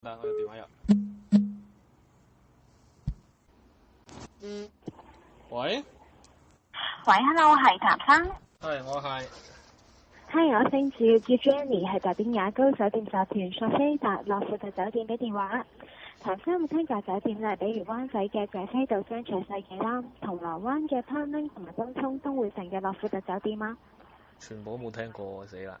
嗱，我有電話入。喂，喂，hello，係譚生。係我係。係，我姓趙，叫 Jenny，係大典雅高酒店集團索菲達諾富特酒店嘅電話。譚生有冇聽過酒店咧？比如灣仔嘅謝斐道商場世紀啦，銅鑼灣嘅 Palm 同埋東涌東匯城嘅乐富特酒店啊。全部都冇聽過，死啦！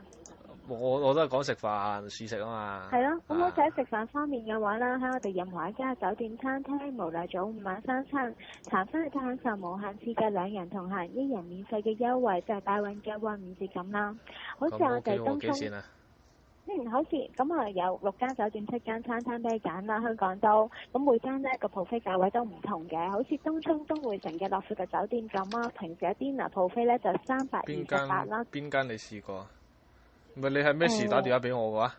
我我都係講食飯試食啊嘛。係咯，咁好似啊喺食飯方面嘅話啦，喺我哋任何一家酒店餐廳，無論早午晚三餐，茶餐都享受無限次嘅兩人同行，一人免費嘅優惠，就係 buy one get one 五折咁啦。好似我哋喎，東涌？嗯，好似咁啊，有六間酒店、七間餐廳俾你揀啦，香港都，咁每間呢個 buffet 價位都唔同嘅，好似東涌東匯城嘅樂富嘅酒店咁啊，平時嘅 dinner buffet 咧就三百二邊十八啦間。邊間你試過啊？唔係你係咩事打電話俾我嘅話？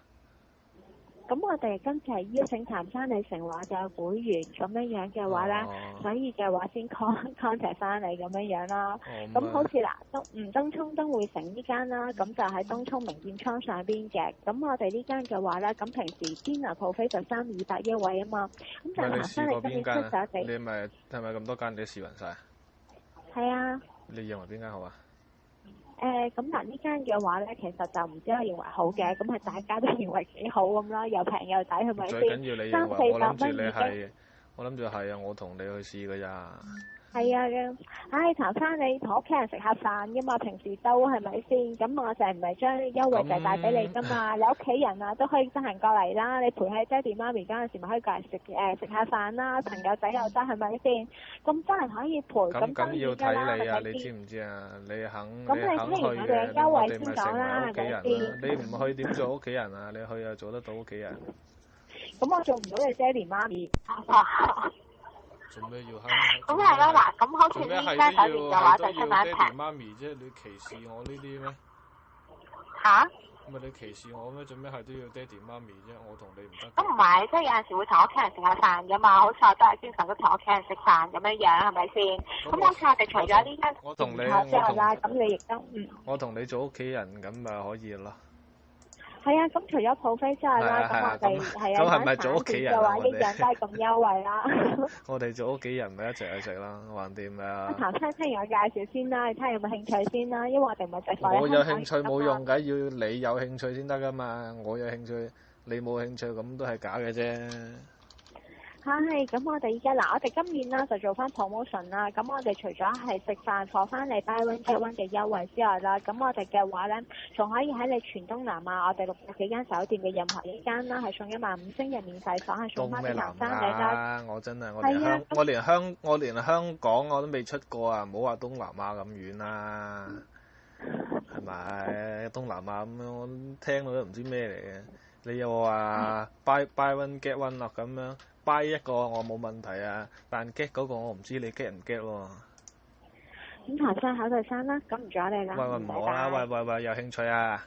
咁我哋今次係邀請譚生你成為我哋嘅會員，咁樣樣嘅話咧，哦所以嘅話先 con contact 翻你咁樣樣啦。哦咁好似嗱，東唔東涌東匯城呢間啦，咁就喺東涌名店倉上邊嘅。咁我哋呢間嘅話咧，咁平時 dinner buffet 就三二百一位啊嘛。咁但係譚喂你試過生你今年出？咗地，你咪係咪咁多間你都試勻晒？係啊。你認為邊間好啊？誒咁嗱，呢間嘅話咧，其實就唔知我認為好嘅，咁係大家都 認為幾好咁啦，又平又抵，係咪最先？緊要你認三為，我四百諗住你蚊已經係，我諗住係啊，我同你去試㗎咋。係啊嘅，唉，譚生你同屋企人食下飯噶嘛，平時都係咪先？咁我就係唔係將啲優惠就係帶俾你噶嘛？你屋企人啊都可以得閒過嚟啦，你陪喺爹哋媽咪嗰陣時咪可以過嚟食誒食下飯啦，朋友仔又得係咪先？咁真係可以陪，咁咁要然㗎啦，睇你啊！係咪先？你知唔知啊？你肯咁你肯去嘅嘅，優惠先講成啦為屋企人係咪啦。你唔去點做屋企人啊？你去又做得到屋企人，咁我做唔到你爹哋媽咪。做咩要咁係啦，嗱，咁好似呢間酒店嘅要話就出係都要爹哋名平媽咪啫？你歧視我呢啲咩？嚇。咪你歧視我咩？做咩係都要爹哋媽咪啫？我同你唔得咁唔嘅。係，即係有陣時會同屋企人食下飯噶嘛，好似我都係經常都同屋企人食飯咁樣樣，係咪先？咁好似我哋除咗呢間我同你之外啦，咁你亦都嗯我同你做屋企人咁咪可以咯。係啊，咁除咗普飛之外啦，係啊我哋咁係啊，咁係咪做屋企人啊嘅話一樣都係咁優惠啦。我哋做屋企人咪一齊去食啦，橫掂啊！譚生聽我介紹先啦，你睇下有冇興趣先啦，因為我哋唔係直貨我有興趣冇用。㗎，要你有興趣先得㗎嘛。我有興趣，你冇興趣咁都係假嘅啫。係，咁我哋依家嗱，我哋今年啦就做翻 promotion 啦。咁我哋除咗係食飯放翻嚟 buy one get one 嘅優惠之外啦，咁我哋嘅話咧，仲可以喺你全東南亞我哋六十幾間酒店嘅任何一間啦，係送一萬五星嘅免費房，係送翻俾東咩南譚生你啦。亞？我真係我連係啊香我連香我連香港我都未出過啊！唔好話東南亞咁遠啦，係咪？東南亞咁樣我聽到都唔知咩嚟嘅。你又話 buy buy one get one 咯咁樣，buy 一個我冇問題啊，但 get 嗰個我唔知你 get 唔 get 喎。咁行山考慮生啦，咁唔阻你啦，喂喂唔好啦，喂喂喂有興趣啊！